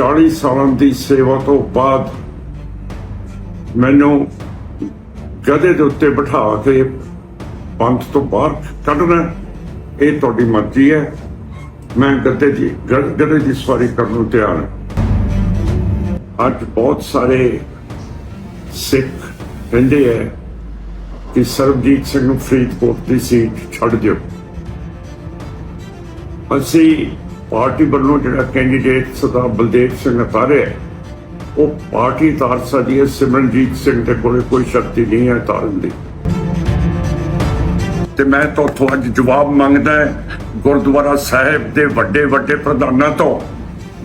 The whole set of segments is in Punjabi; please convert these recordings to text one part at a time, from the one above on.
40 ਸਾਲਾਂ ਦੀ ਸੇਵਾ ਤੋਂ ਬਾਅਦ ਮੈਨੂੰ ਗਧੇ ਦੇ ਉੱਤੇ ਬਿਠਾ ਕੇ ਪੰਥ ਤੋਂ ਬਾਹਰ ਕੱਢਣਾ ਇਹ ਤੁਹਾਡੀ ਮਰਜ਼ੀ ਹੈ। ਮੈਂ ਗੱਦੇ ਦੀ ਗ- ਗਧੇ ਦੀ ਸਵਾਰੀ ਕਰਨ ਨੂੰ ਤਿਆਰ ਹਾਂ। ਅੱਜ ਬਹੁਤ ਸਾਰੇ ਸਿੱਖ ਕਹਿੰਦੇ ਹੈ ਕਿ ਸਰਬਜੀਤ ਸਿੰਘ ਨੂੰ ਫਰੀਦਕੋਟ ਦੀ ਸੀਟ ਛੱਡ ਦਿਓ। ਅਸੀਂ ਪਾਰਟੀ ਵੱਲੋਂ ਜਿਹੜਾ ਕੈਂਡੀਡੇਟ ਸਰਦਾਰ ਬਲਦੇਵ ਸਿੰਘ ਉਤਾਰਿਆ ਹੈ, ਉਹ ਪਾਰਟੀ ਤਾਰ ਸਕਦੀ ਹੈ ਸਿਮਰਨਜੀਤ ਸਿੰਘ ਦੇ ਕੋਲੇ ਕੋਈ ਸ਼ਕਤੀ ਨਹੀਂ ਹੈ ਤਾਰਨ ਦੀ। ਤੇ ਮੈਂ ਤੁਹਾਥੋਂ ਅੱਜ ਜਵਾਬ ਮੰਗਦਾ ਗੁਰਦੁਆਰਾ ਸਾਹਿਬ ਦੇ ਵੱਡੇ ਵੱਡੇ ਪ੍ਰਧਾਨਾਂ ਤੋਂ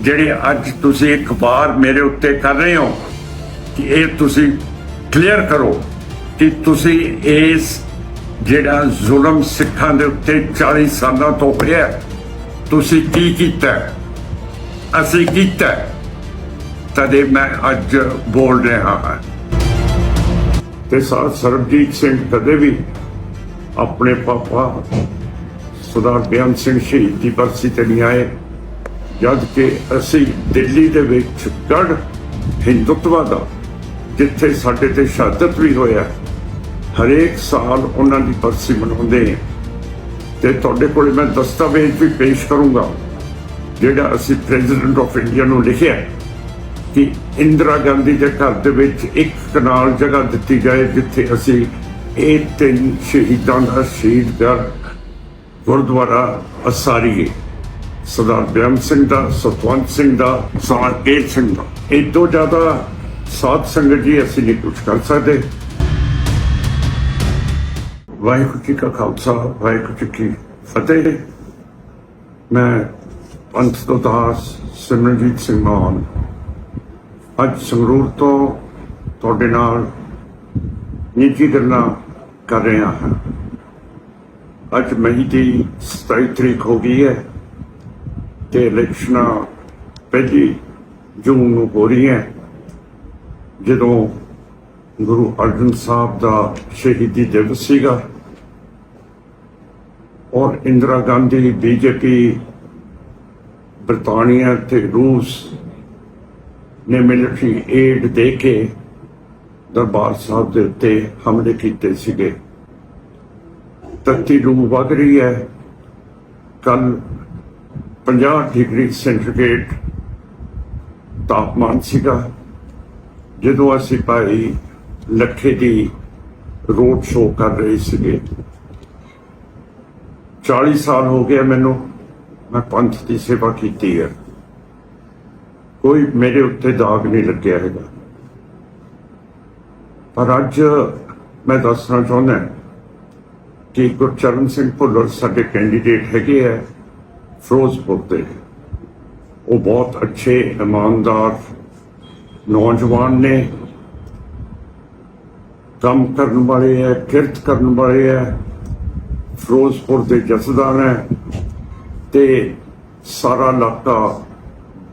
ਜਿਹੜੇ ਅੱਜ ਤੁਸੀਂ ਇੱਕ ਵਾਰ ਮੇਰੇ ਉੱਤੇ ਕਰ ਰਹੇ ਹੋ ਕਿ ਇਹ ਤੁਸੀਂ ਕਲੀਅਰ ਕਰੋ ਕਿ ਤੁਸੀਂ ਇਸ ਜਿਹੜਾ ਜ਼ੁਲਮ ਸਿੱਖਾਂ ਦੇ ਉੱਤੇ 40 ਸਾਲਾਂ ਤੋਂ ਹੋਇਆ ਤੁਸੀਂ ਕੀ ਕੀਤਾ? ਅਸੀਂ ਕੀਤਾ। ਤਦੇ ਮੈਂ ਅੱਜ ਬੋਲ ਰਿਹਾ ਹਾਂ। ਤੇ ਸਰ ਸਰਬਜੀਤ ਸਿੰਘ ਕਦੇ ਵੀ ਆਪਣੇ ਪਾਪਾ ਸਰਦਾਰ ਬਿਆਨ ਸਿੰਘ ਸ਼ਹੀਦ ਦੀ ਬਰਸੀ ਤੇ ਨਹੀਂ ਆਏ। ਜਦ ਕਿ ਅਸੀਂ ਦਿੱਲੀ ਦੇ ਵਿੱਚ ਗੜ ਹਿੰਦੁੱਤਵਾ ਦਾ, ਜਿੱਥੇ ਸਾਡੇ ਤੇ ਸ਼ਹਾਦਤ ਵੀ ਹੋਇਆ, ਹਰੇਕ ਸਾਲ ਉਹਨਾਂ ਦੀ ਬਰਸੀ ਮਨਾਉਂਦੇ ਹਾਂ। ਤੇ ਤੁਹਾਡੇ ਕੋਲ ਮੈਂ ਦਸਤਾਵੇਜ਼ ਵੀ ਪੇਸ਼ ਕਰੂੰਗਾ, ਜਿਹੜਾ ਅਸੀਂ ਪ੍ਰੈਜ਼ੀਡੈਂਟ ਆਫ ਇੰਡੀਆ ਨੂੰ ਲਿਖਿਆ ਕਿ ਇੰਦਰਾ ਗਾਂਧੀ ਦੇ ਘਰ ਦੇ ਵਿੱਚ ਇੱਕ ਕਨਾਲ ਜਗ੍ਹਾ ਦਿੱਤੀ ਜਾਏ ਜਿੱਥੇ ਅਸੀਂ ਇਹ ਤਿੰਨ ਸ਼ਹੀਦਾਂ ਦਾ ਸ਼ਹੀਦਗੜ ਗੁਰਦੁਆਰਾ ਅਸਾਰੀਏ। ਸਰਦਾਰ ਬਿਆਨ ਸਿੰਘ ਦਾ, ਸਤਵੰਤ ਸਿੰਘ ਦਾ, ਸਰਦਾਰ ਸਿੰਘ ਦਾ। ਇਹ ਤੋਂ ਜ਼ਿਆਦਾ ਸਾਧ ਸੰਗਤ ਜੀ ਅਸੀਂ ਨਹੀਂ ਕੁਝ ਕਰ ਸਕਦੇ। ਵਾਹਿਗੁਰੂ ਜੀ ਕਾ ਖਾਲਸਾ, ਵਾਹਿਗੁਰੂ ਜੀ ਕੀ ਫਤਿਹ। ਮੈਂ ਪੰਥ ਤੋਂ ਦਾਸ ਸਿਮਰਨਜੀਤ ਸਿੰਘ ਮਾਨ। ਅੱਜ ਸੰਗਰੂਰ ਤੋਂ ਤੁਹਾਡੇ ਨਾਲ ਨਿੱਜੀ ਗੱਲਾਂ ਕਰ ਰਿਹਾ ਹਾਂ। ਅੱਜ ਮਈ ਦੀ 27 ਤਰੀਕ ਹੋ ਗਈ ਹੈ ਤੇ ਇਲੈਕਸ਼ਨਾਂ ਪਹਿਲੀ ਜੂਨ ਨੂੰ ਹੋ ਰਹੀਆਂ ਜਦੋਂ ਗੁਰੂ ਅਰਜਨ ਸਾਹਿਬ ਦਾ ਸ਼ਹੀਦੀ ਦਿਵਸ ਸੀਗਾ ਔਰ ਇੰਦਰਾ ਗਾਂਧੀ ਬੀਜੇਪੀ ਬ੍ਰਿਟਾਨੀਆ ਤੇ ਰੂਸ ਨੇ ਮਿਲਟਰੀ ਏਡ ਦੇ ਕੇ ਦਰਬਾਰ ਸਾਹਿਬ ਦੇ ਉੱਤੇ ਹਮਲੇ ਕੀਤੇ ਸੀਗੇ। ਤੱਤੀ ਨੂੰ ਵਧ ਰਹੀ ਹੈ। ਕੱਲ 50 ਡਿਗਰੀ ਸੈਂਟੀਗ੍ਰੇਡ ਤਾਪਮਾਨ ਸੀਗਾ। ਜਦੋਂ ਅਸੀਂ ਭਾਈ ਲੱਖੇ ਦੀ ਰੋਡ ਸ਼ੋਅ ਕਰ ਰਹੇ ਸੀਗੇ 40 ਸਾਲ ਹੋ ਗਏ ਮੈਨੂੰ। ਮੈਂ ਪੰਥ ਦੀ ਸੇਵਾ ਕੀਤੀ ਹੈ। ਕੋਈ ਮੇਰੇ ਉੱਤੇ ਦਾਗ ਨਹੀਂ ਲੱਗਿਆ ਹੈਗਾ। ਪਰ ਅੱਜ ਮੈਂ ਦੱਸਣਾ ਚਾਹੁੰਦਾ ਕਿ ਗੁਰਚਰਨ ਸਿੰਘ ਭੁੱਲਰ ਸਾਡੇ ਕੈਂਡੀਡੇਟ ਹੈਗੇ ਹੈ ਫਿਰੋਜ਼ਪੁਰ ਦੇ। ਉਹ ਬਹੁਤ ਅੱਛੇ, ਇਮਾਨਦਾਰ ਨੌਜਵਾਨ ਨੇ। ਕੰਮ ਕਰਨ ਵਾਲੇ ਹੈ ਕਿਰਤ ਕਰਨ ਵਾਲੇ ਹੈ ਫਿਰੋਜ਼ਪੁਰ ਦੇ ਜਸਦਾਰ ਹੈ ਤੇ ਸਾਰਾ ਇਲਾਕਾ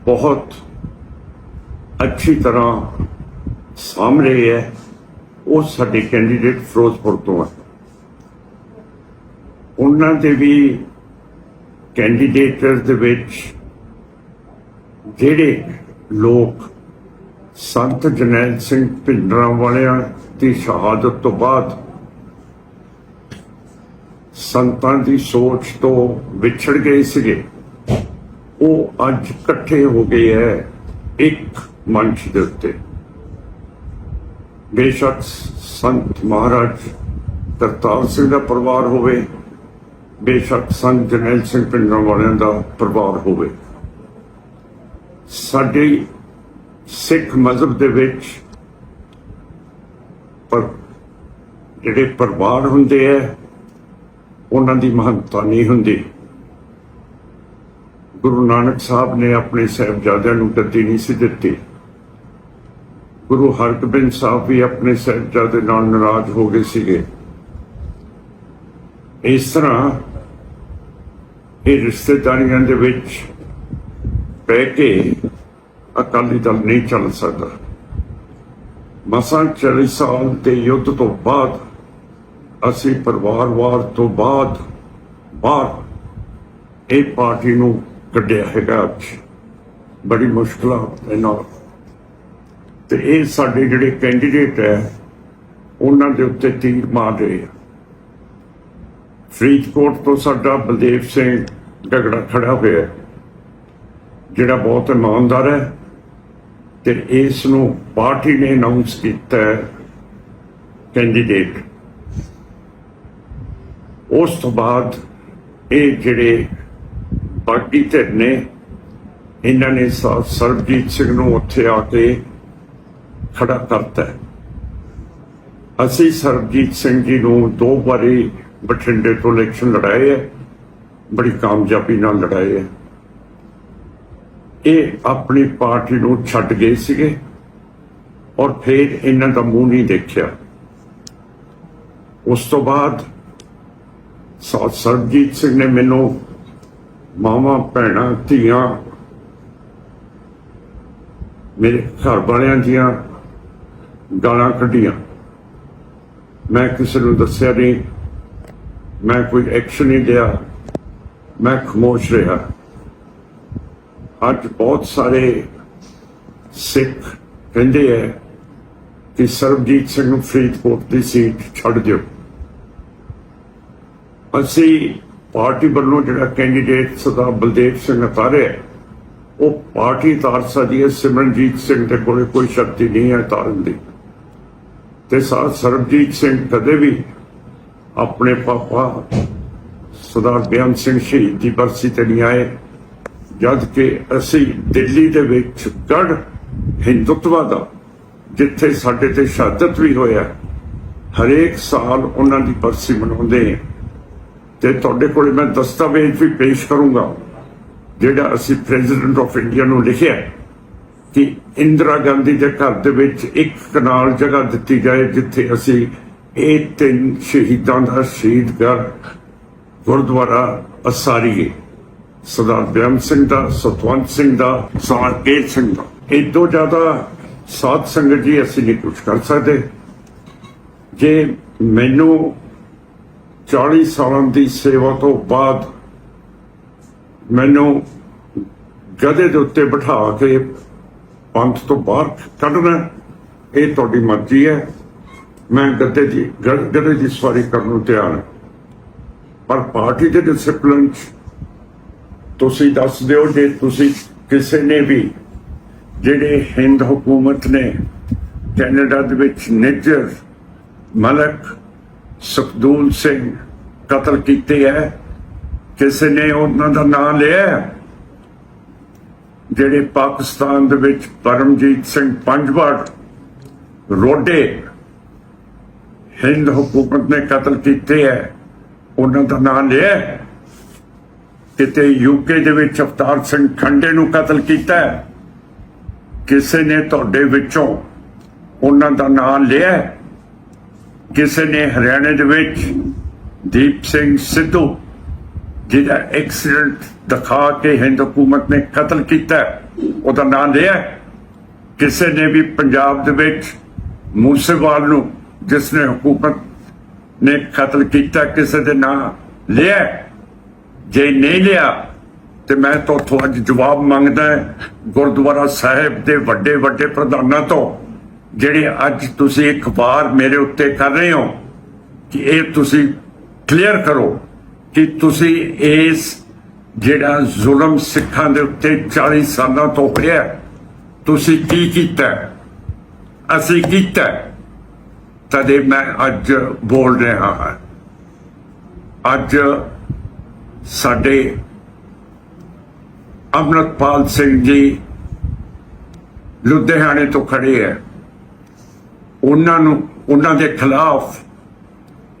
ਬਹੁਤ ਅੱਛੀ ਤਰ੍ਹਾਂ ਸਾਹਮਣੇ ਹੈ। ਉਹ ਸਾਡੇ ਕੈਂਡੀਡੇਟ ਫਿਰੋਜ਼ਪੁਰ ਤੋਂ ਹੈ। ਉਹਨਾਂ ਦੇ ਵੀ ਕੈਂਡੀਡੇਟਰ ਦੇ ਵਿੱਚ ਜਿਹੜੇ ਲੋਕ ਸੰਤ ਜਨੈਲ ਸਿੰਘ ਭਿੰਡਰਾਂ ਵਾਲਿਆਂ ਦੀ ਸ਼ਹਾਦਤ ਤੋਂ ਬਾਅਦ ਸੰਤਾਂ ਦੀ ਸੋਚ ਤੋਂ ਵਿਛੜ ਗਏ ਸੀਗੇ। ਉਹ ਅੱਜ ਇਕੱਠੇ ਹੋ ਗਏ ਹੈ ਇੱਕ ਮੰਚ ਦੇ ਉੱਤੇ। ਬੇਸ਼ੱਕ ਸੰਤ ਮਹਾਰਾਜ ਕਰਤਾਰ ਸਿੰਘ ਦਾ ਪਰਿਵਾਰ ਹੋਵੇ, ਬੇਸ਼ੱਕ ਸੰਤ ਜਰਨੈਲ ਸਿੰਘ ਪਿੰਡਾਂ ਵਾਲਿਆਂ ਦਾ ਪਰਿਵਾਰ ਹੋਵੇ। ਸਾਡੇ ਸਿੱਖ ਮਜ਼ਹਬ ਦੇ ਵਿੱਚ ਪਰ ਜਿਹੜੇ ਪਰਿਵਾਰ ਹੁੰਦੇ ਆ ਉਹਨਾਂ ਦੀ ਮਹੱਤਤਾ ਨਹੀਂ ਹੁੰਦੀ। ਗੁਰੂ ਨਾਨਕ ਸਾਹਿਬ ਨੇ ਆਪਣੇ ਸਹਿਬਜ਼ਾਦਿਆਂ ਨੂੰ ਗੱਦੀ ਨਹੀਂ ਸੀ ਦਿੱਤੀ। ਗੁਰੂ ਹਰਗੋਬਿੰਦ ਸਾਹਿਬ ਵੀ ਆਪਣੇ ਸਹਿਬਜ਼ਾਦੇ ਨਾਲ ਨਾਰਾਜ਼ ਹੋ ਗਏ ਸੀਗੇ। ਇਸ ਤਰ੍ਹਾਂ ਇਹ ਰਿਸ਼ਤੇਦਾਰੀਆਂ ਦੇ ਵਿੱਚ ਪੈ ਕੇ ਅਕਾਲੀ ਦਲ ਨਹੀਂ ਚੱਲ ਸਕਦਾ। ਮਸਾਂ 40 ਸਾਲ ਦੇ ਯੁੱਧ ਤੋਂ ਬਾਅਦ ਅਸੀਂ ਪਰਿਵਾਰਵਾਰ ਤੋਂ ਬਾਅਦ ਬਾਹਰ ਇਹ ਪਾਰਟੀ ਨੂੰ ਕੱਢਿਆ ਹੈਗਾ ਅੱਜ। ਬੜੀ ਮੁਸ਼ਕਲਾਂ ਦੇ ਨਾਲ। ਤੇ ਇਹ ਸਾਡੇ ਜਿਹੜੇ ਕੈਂਡੀਡੇਟ ਹੈ, ਉਹਨਾਂ ਦੇ ਉੱਤੇ ਤੀਰ ਮਾਰ ਰਹੇ ਆ। ਫਰੀਦਕੋਟ ਤੋਂ ਸਾਡਾ ਬਲਦੇਵ ਸਿੰਘ ਝਗੜਾ ਖੜਾ ਹੋਇਆ ਜਿਹੜਾ ਬਹੁਤ ਇਮਾਨਦਾਰ ਹੈ ਤੇ ਇਸ ਨੂੰ ਪਾਰਟੀ ਨੇ ਅਨਾਉਂਸ ਕੀਤਾ ਕੈਂਡੀਡੇਟ ਉਸ ਤੋਂ ਬਾਅਦ ਇਹ ਜਿਹੜੇ ਪਾਰਟੀ ਧਿਰ ਨੇ, ਇਹਨਾਂ ਨੇ ਸਰਬਜੀਤ ਸਿੰਘ ਨੂੰ ਉੱਥੇ ਆ ਕੇ ਖੜਾ ਕਰਤਾ ਅਸੀਂ ਸਰਬਜੀਤ ਸਿੰਘ ਜੀ ਨੂੰ ਦੋ ਵਾਰੀ ਬਠਿੰਡੇ ਤੋਂ ਇਲੈਕਸ਼ਨ ਲੜਾਏ ਹੈ, ਬੜੀ ਕਾਮਯਾਬੀ ਨਾਲ ਲੜਾਏ ਹੈ। ਇਹ ਆਪਣੀ ਪਾਰਟੀ ਨੂੰ ਛੱਡ ਗਏ ਸੀਗੇ ਔਰ ਫਿਰ ਇਹਨਾਂ ਦਾ ਮੂੰਹ ਨਹੀਂ ਦੇਖਿਆ। ਉਸ ਤੋਂ ਬਾਅਦ ਸ- ਸਰਬਜੀਤ ਸਿੰਘ ਨੇ ਮੈਨੂੰ ਮਾਵਾਂ, ਭੈਣਾਂ, ਧੀਆਂ, ਮੇਰੇ ਘਰ ਵਾਲਿਆਂ ਦੀਆਂ ਗਾਲਾਂ ਕੱਢੀਆਂ। ਮੈਂ ਕਿਸੇ ਨੂੰ ਦੱਸਿਆ ਨਹੀਂ, ਮੈਂ ਕੋਈ ਐਕਸ਼ਨ ਨਹੀਂ ਲਿਆ, ਮੈਂ ਖਮੋਸ਼ ਰਿਹਾ। ਅੱਜ ਬਹੁਤ ਸਾਰੇ ਸਿੱਖ ਕਹਿੰਦੇ ਐ ਕਿ ਸਰਬਜੀਤ ਸਿੰਘ ਨੂੰ ਫਰੀਦਕੋਟ ਦੀ ਸੀਟ ਛੱਡ ਦਿਓ। ਅਸੀਂ ਪਾਰਟੀ ਵੱਲੋਂ ਜਿਹੜਾ ਕੈਂਡੀਡੇਟ ਸਰਦਾਰ ਬਲਦੇਵ ਸਿੰਘ ਉਤਾਰਿਆ ਹੈ, ਉਹ ਪਾਰਟੀ ਤਾਰ ਸਕਦੀ ਹੈ ਸਿਮਰਨਜੀਤ ਸਿੰਘ ਦੇ ਕੋਲੇ ਕੋਈ ਸ਼ਕਤੀ ਨਹੀਂ ਹੈ ਤਾਰਨ ਦੀ। ਤੇ ਸਰ ਸਰਬਜੀਤ ਸਿੰਘ ਕਦੇ ਵੀ ਆਪਣੇ ਪਾਪਾ ਸਰਦਾਰ ਬਿਆਨ ਸਿੰਘ ਸ਼ਹੀਦ ਦੀ ਬਰਸੀ ਤੇ ਨਹੀਂ ਆਏ ਜਦ ਕਿ ਅਸੀਂ ਦਿੱਲੀ ਦੇ ਵਿੱਚ ਗੜ ਹਿੰਦੁੱਤਵਾ ਦਾ ਜਿੱਥੇ ਸਾਡੇ ਤੇ ਸ਼ਹਾਦਤ ਵੀ ਹੋਇਆ ਹਰੇਕ ਸਾਲ ਉਹਨਾਂ ਦੀ ਬਰਸੀ ਮਨਾਉਂਦੇ ਹਾਂ। ਤੇ ਤੁਹਾਡੇ ਕੋਲ ਮੈਂ ਦਸਤਾਵੇਜ਼ ਵੀ ਪੇਸ਼ ਕਰੂੰਗਾ, ਜਿਹੜਾ ਅਸੀਂ ਪ੍ਰੈਜ਼ੀਡੈਂਟ ਆਫ ਇੰਡੀਆ ਨੂੰ ਲਿਖਿਆ ਕਿ ਇੰਦਰਾ ਗਾਂਧੀ ਦੇ ਘਰ ਦੇ ਵਿੱਚ ਇੱਕ ਕਨਾਲ ਜਗ੍ਹਾ ਦਿੱਤੀ ਜਾਏ ਜਿੱਥੇ ਅਸੀਂ ਇਹ ਤਿੰਨ ਸ਼ਹੀਦਾਂ ਦਾ ਸ਼ਹੀਦਗਰ ਗੁਰਦੁਆਰਾ ਅਸਾਰੀਏ। ਸਰਦਾਰ ਬਿਆਨ ਸਿੰਘ ਦਾ, ਸਤਵੰਤ ਸਿੰਘ ਦਾ, ਸਰਦਾਰ ਸਿੰਘ ਦਾ। ਇਹ ਤੋਂ ਜ਼ਿਆਦਾ ਸਾਧ ਸੰਗਤ ਜੀ ਅਸੀਂ ਨਹੀਂ ਕੁਝ ਕਰ ਸਕਦੇ। ਜੇ ਮੈਨੂੰ 40 ਸਾਲਾਂ ਦੀ ਸੇਵਾ ਤੋਂ ਬਾਅਦ ਮੈਨੂੰ ਗਧੇ ਦੇ ਉੱਤੇ ਬਿਠਾ ਕੇ ਪੰਥ ਤੋਂ ਬਾਹਰ ਕੱਢਣਾ ਇਹ ਤੁਹਾਡੀ ਮਰਜ਼ੀ ਹੈ। ਮੈਂ ਗੱਦੇ ਦੀ ਗ- ਗਧੇ ਦੀ ਸਵਾਰੀ ਕਰਨ ਨੂੰ ਤਿਆਰ ਹਾਂ। ਪਰ ਪਾਰਟੀ ਦੇ ਡਿਸਪਲਿਨ ਚ ਤੁਸੀਂ ਦੱਸ ਦਿਓ ਜੇ ਤੁਸੀਂ ਕਿਸੇ ਨੇ ਵੀ ਜਿਹੜੇ ਹਿੰਦ ਹਕੂਮਤ ਨੇ ਕੈਨੇਡਾ ਦੇ ਵਿੱਚ ਨਿੱਜਰ ਮਲਕ ਸੁਖਦੂਲ ਸਿੰਘ ਕਤਲ ਕੀਤੇ ਹੈ ਕਿਸੇ ਨੇ ਉਹਨਾਂ ਦਾ ਨਾਮ ਲਿਆ ਜਿਹੜੇ ਪਾਕਿਸਤਾਨ ਦੇ ਵਿੱਚ ਪਰਮਜੀਤ ਸਿੰਘ ਪੰਜਵੜ ਰੋਡੇ ਹਿੰਦ ਹਕੂਮਤ ਨੇ ਕਤਲ ਕੀਤੇ ਹੈ ਉਹਨਾਂ ਦਾ ਨਾਮ ਲਿਆ ਕਿਤੇ ਯੂਕੇ ਦੇ ਵਿੱਚ ਅਵਤਾਰ ਸਿੰਘ ਖੰਡੇ ਨੂੰ ਕਤਲ ਕੀਤਾ ਕਿਸੇ ਨੇ ਤੁਹਾਡੇ ਵਿੱਚੋਂ ਉਹਨਾਂ ਦਾ ਨਾਮ ਲਿਆ ਕਿਸੇ ਨੇ ਹਰਿਆਣੇ ਦੇ ਵਿੱਚ ਦੀਪ ਸਿੰਘ ਸਿੱਧੂ, ਜਿਹਦਾ ਐਕਸੀਡੈਂਟ ਦਿਖਾ ਕੇ ਹਿੰਦ ਹਕੂਮਤ ਨੇ ਕਤਲ ਕੀਤਾ, ਉਹਦਾ ਨਾਮ ਲਿਆ ਕਿਸੇ ਨੇ ਵੀ ਪੰਜਾਬ ਦੇ ਵਿੱਚ ਮੂਸੇਵਾਲ ਨੂੰ, ਜਿਸ ਨੇ ਹਕੂਮਤ ਨੇ ਕਤਲ ਕੀਤਾ, ਕਿਸੇ ਦੇ ਨਾਂ ਲਿਆ ਜੇ ਨਹੀਂ ਲਿਆ, ਤੇ ਮੈਂ ਤੁਹਾਥੋਂ ਅੱਜ ਜਵਾਬ ਮੰਗਦਾ ਗੁਰਦੁਆਰਾ ਸਾਹਿਬ ਦੇ ਵੱਡੇ ਵੱਡੇ ਪ੍ਰਧਾਨਾਂ ਤੋਂ। ਜਿਹੜੇ ਅੱਜ ਤੁਸੀਂ ਇੱਕ ਵਾਰ ਮੇਰੇ ਉੱਤੇ ਕਰ ਰਹੇ ਹੋ, ਕਿ ਇਹ ਤੁਸੀਂ ਕਲੀਅਰ ਕਰੋ ਕਿ ਤੁਸੀਂ ਇਸ ਜਿਹੜਾ ਜ਼ੁਲਮ ਸਿੱਖਾਂ ਦੇ ਉੱਤੇ 40 ਸਾਲਾਂ ਤੋਂ ਹੋਇਆ ਤੁਸੀਂ ਕੀ ਕੀਤਾ ਅਸੀਂ ਕੀਤਾ ਤਦੇ ਮੈਂ ਅੱਜ ਬੋਲ ਰਿਹਾ ਹਾਂ। ਅੱਜ ਸਾਡੇ ਅਮਰਤਪਾਲ ਸਿੰਘ ਜੀ ਲੁਧਿਆਣੇ ਤੋਂ ਖੜੇ ਹੈ। ਉਹਨਾਂ ਨੂੰ, ਉਹਨਾਂ ਦੇ ਖਿਲਾਫ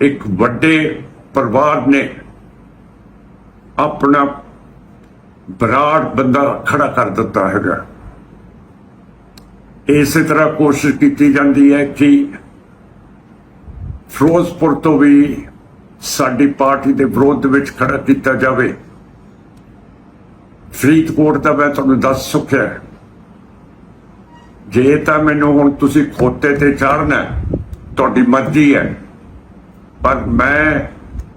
ਇੱਕ ਵੱਡੇ ਪਰਿਵਾਰ ਨੇ ਆਪਣਾ ਬਰਾੜ ਬੰਦਾ ਖੜਾ ਕਰ ਦਿੱਤਾ ਹੈਗਾ। ਇਸੇ ਤਰ੍ਹਾਂ ਕੋਸ਼ਿਸ਼ ਕੀਤੀ ਜਾਂਦੀ ਹੈ ਕਿ ਫਿਰੋਜ਼ਪੁਰ ਤੋਂ ਵੀ ਸਾਡੀ ਪਾਰਟੀ ਦੇ ਵਿਰੋਧ ਵਿੱਚ ਖੜਾ ਕੀਤਾ ਜਾਵੇ। ਫਰੀਦਕੋਟ ਦਾ ਮੈਂ ਤੁਹਾਨੂੰ ਦੱਸ ਚੁੱਕਿਆ ਜੇ ਤਾਂ ਮੈਨੂੰ ਹੁਣ ਤੁਸੀਂ ਖੋਤੇ ਤੇ ਚਾੜਨਾ ਤੁਹਾਡੀ ਮਰਜ਼ੀ ਹੈ। ਪਰ ਮੈਂ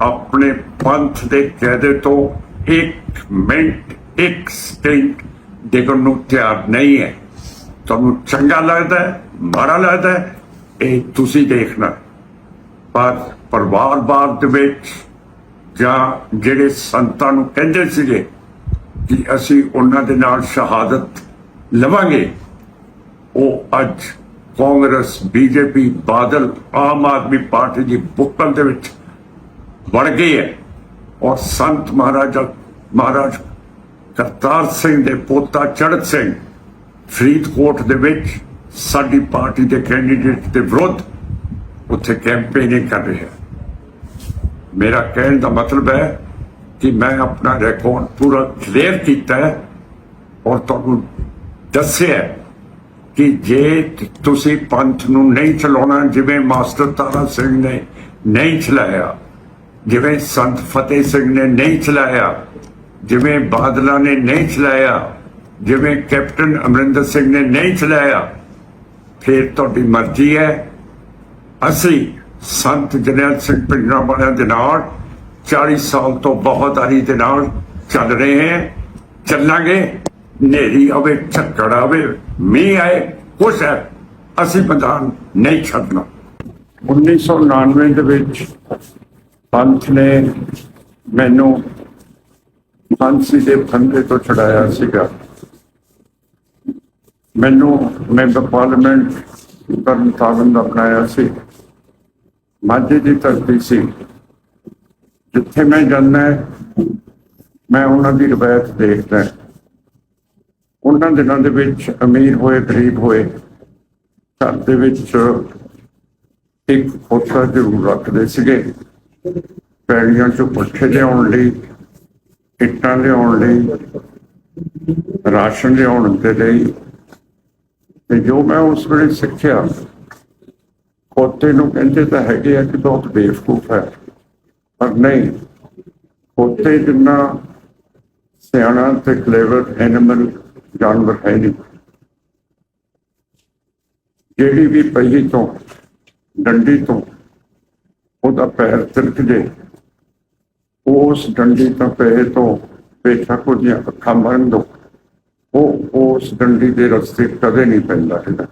ਆਪਣੇ ਪੰਥ ਦੇ ਕਾਇਦੇ ਤੋਂ ਇੱਕ ਮਿੰਟ, ਇੱਕ ਸਕਿੰਟ ਦੇਖਣ ਨੂੰ ਤਿਆਰ ਨਹੀਂ ਹੈ। ਤੁਹਾਨੂੰ ਚੰਗਾ ਲੱਗਦਾ ਹੈ, ਮਾੜਾ ਲੱਗਦਾ ਹੈ, ਇਹ ਤੁਸੀਂ ਦੇਖਣਾ। ਪਰ ਪਰਿਵਾਰ ਦੇ ਵਿੱਚ ਜਾਂ ਜਿਹੜੇ ਸੰਤਾਂ ਨੂੰ ਕਹਿੰਦੇ ਸੀਗੇ ਕਿ ਅਸੀਂ ਉਹਨਾਂ ਦੇ ਨਾਲ ਸ਼ਹਾਦਤ ਲਵਾਂਗੇ ਉਹ ਅੱਜ Congress, BJP, Badal, Aam Aadmi party ਦੀ ਬੁੱਕਲ ਦੇ ਵਿੱਚ ਵੜ ਗਈ ਹੈ। ਔਰ ਸੰਤ ਮਹਾਰਾਜਾ, ਮਹਾਰਾਜ ਕਰਤਾਰ ਸਿੰਘ ਦੇ ਪੋਤਾ ਚੜਤ ਸਿੰਘ ਫਰੀਦਕੋਟ ਦੇ ਵਿੱਚ ਸਾਡੀ ਪਾਰਟੀ ਦੇ ਕੈਂਡੀਡੇਟ ਦੇ ਵਿਰੁੱਧ ਉੱਥੇ ਕੈਂਪੇਨਿੰਗ ਕਰ ਰਿਹਾ ਮੇਰਾ ਕਹਿਣ ਦਾ ਮਤਲਬ ਹੈ ਕਿ ਮੈਂ ਆਪਣਾ ਰਿਕਾਰਡ ਪੂਰਾ ਕਲੀਅਰ ਕੀਤਾ ਹੈ ਔਰ ਤੁਹਾਨੂੰ ਦੱਸਿਆ ਕਿ ਜੇ ਤੁਸੀਂ ਪੰਥ ਨੂੰ ਨਹੀਂ ਚਲਾਉਣਾ ਜਿਵੇਂ ਮਾਸਟਰ ਤਾਰਾ ਸਿੰਘ ਨੇ ਨਹੀਂ ਚਲਾਇਆ ਜਿਵੇਂ ਸੰਤ ਫਤਿਹ ਸਿੰਘ ਨੇ ਨਹੀਂ ਚਲਾਇਆ ਜਿਵੇਂ ਬਾਦਲਾਂ ਨੇ ਨਹੀਂ ਚਲਾਇਆ ਜਿਵੇਂ ਕੈਪਟਨ ਅਮਰਿੰਦਰ ਸਿੰਘ ਨੇ ਨਹੀਂ ਚਲਾਇਆ ਫਿਰ ਤੁਹਾਡੀ ਮਰਜ਼ੀ ਹੈ। ਅਸੀਂ ਸੰਤ ਜਨਰਲ ਸਿੰਘ ਪਿੰਡਾਂ ਵਾਲਿਆਂ ਦੇ ਨਾਲ 40 ਸਾਲ ਤੋਂ ਬਹੁਤ ਆਰੀ ਦੇ ਨਾਲ ਚੱਲ ਰਹੇ ਹਾਂ। ਚੱਲਾਂਗੇ। ਨੇਰੀ ਆਵੇ, ਝੱਕੜ ਆਵੇ, ਮੀਂਹ ਆਏ ਕੁਛ ਹੈ। ਅਸੀਂ ਮੈਦਾਨ ਨਹੀਂ ਛੱਡਣਾ। 1999 ਦੇ ਵਿੱਚ ਪੰਥ ਨੇ ਮੈਨੂੰ ਫਾਂਸੀ ਦੇ ਫੰਦੇ ਤੋਂ ਛਡਾਇਆ ਸੀਗਾ। ਮੈਨੂੰ ਮੈਂਬਰ ਪਾਰਲੀਮੈਂਟ ਕਰਨ ਤਾਰਨ ਦਾ ਬਣਾਇਆ ਸੀ। ਮਾਝੇ ਦੀ ਧਰਤੀ ਸੀ। ਜਿੱਥੇ ਮੈਂ ਜਾਂਦਾ, ਮੈਂ ਉਹਨਾਂ ਦੀ ਰਵਾਇਤ ਦੇਖਦਾ। ਉਹਨਾਂ ਦਿਨਾਂ ਦੇ ਵਿੱਚ ਅਮੀਰ ਹੋਏ, ਗਰੀਬ ਹੋਏ, ਘਰ ਦੇ ਵਿੱਚ ਇੱਕ ਖੋਤਾ ਜ਼ਰੂਰ ਰੱਖਦੇ ਸੀਗੇ। ਪੈੜੀਆਂ ਚੋਂ ਪੱਠੇ ਲਿਆਉਣ ਲਈ, ਇੱਟਾਂ ਲਿਆਉਣ ਲਈ, ਰਾਸ਼ਨ ਲਿਆਉਣ ਦੇ ਲਈ। ਤੇ ਜੋ ਮੈਂ ਉਸ ਵੇਲੇ ਸਿੱਖਿਆ ਖੋਤੇ ਨੂੰ ਕਹਿੰਦੇ ਤਾਂ ਹੈਗੇ ਆ ਕਿ ਬਹੁਤ ਬੇਵਕੂਫ ਹੈ, ਪਰ ਨਹੀਂ ਖੋਤੇ ਜਿੰਨਾ ਸਿਆਣਾ ਤੇ ਕਲੇਵਰ ਐਨੀਮਲ ਜਾਨਵਰ ਹੈ ਨਹੀਂ। ਜਿਹੜੀ ਵੀ ਪਹਿਲੀ ਤੋਂ, ਡੰਡੀ ਤੋਂ ਉਹਦਾ ਪੈਰ ਤਿਲਕ ਜੇ, ਉਸ ਡੰਡੀ ਤੋਂ ਪਏ ਤੋਂ ਬੇਸ਼ੱਕ ਉਹਦੀਆਂ ਅੱਖਾਂ ਬੰਦ ਹੋ ਉਹ ਉਸ ਡੰਡੀ ਦੇ ਰਸਤੇ ਕਦੇ ਨਹੀਂ ਪੈਂਦਾ ਹੈਗਾ।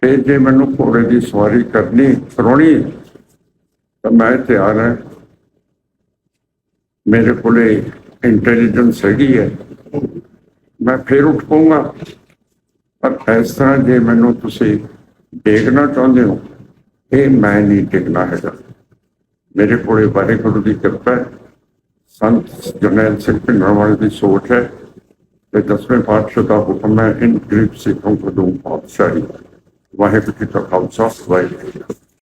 ਤੇ ਜੇ ਮੈਨੂੰ ਘੋੜੇ ਦੀ ਸਵਾਰੀ ਕਰਨੀ, ਕਰਾਉਣੀ ਤਾਂ ਮੈਂ ਤਿਆਰ ਹਾਂ। ਮੇਰੇ ਕੋਲੇ ਇੰਟੈਲੀਜੈਂਸ ਹੈਗੀ ਹੈ। ਮੈਂ ਫੇਰ ਉੱਠ ਪਊਂਗਾ। ਪਰ ਇਸ ਤਰ੍ਹਾਂ ਜੇ ਮੈਨੂੰ ਤੁਸੀਂ ਦੇਖਣਾ ਚਾਹੁੰਦੇ ਹੋ, ਇਹ ਮੈਂ ਨਹੀਂ ਟਿਕਣਾ ਹੈਗਾ। ਮੇਰੇ ਕੋਲੇ ਵਾਹਿਗੁਰੂ ਦੀ ਕਿਰਪਾ ਹੈ। ਸੰਤ ਜਰਨੈਲ ਸਿੰਘ ਪਿੰਡਰਾਵਾਲੇ ਦੀ ਸੋਚ ਹੈ ਤੇ ਦਸਵੇਂ ਪਾਤਸ਼ਾਹ ਦਾ ਹੁਕਮ ਹੈ ਇਨ ਗਰੀਬ ਸਿੱਖੋਂ ਕੋ ਦੂੰ ਪਾਤਸ਼ਾਹੀ। ਵਾਹਿਗੁਰੂ ਜੀ ਕਾ ਖਾਲਸਾ, ਵਾਹਿਗੁਰੂ ਜੀ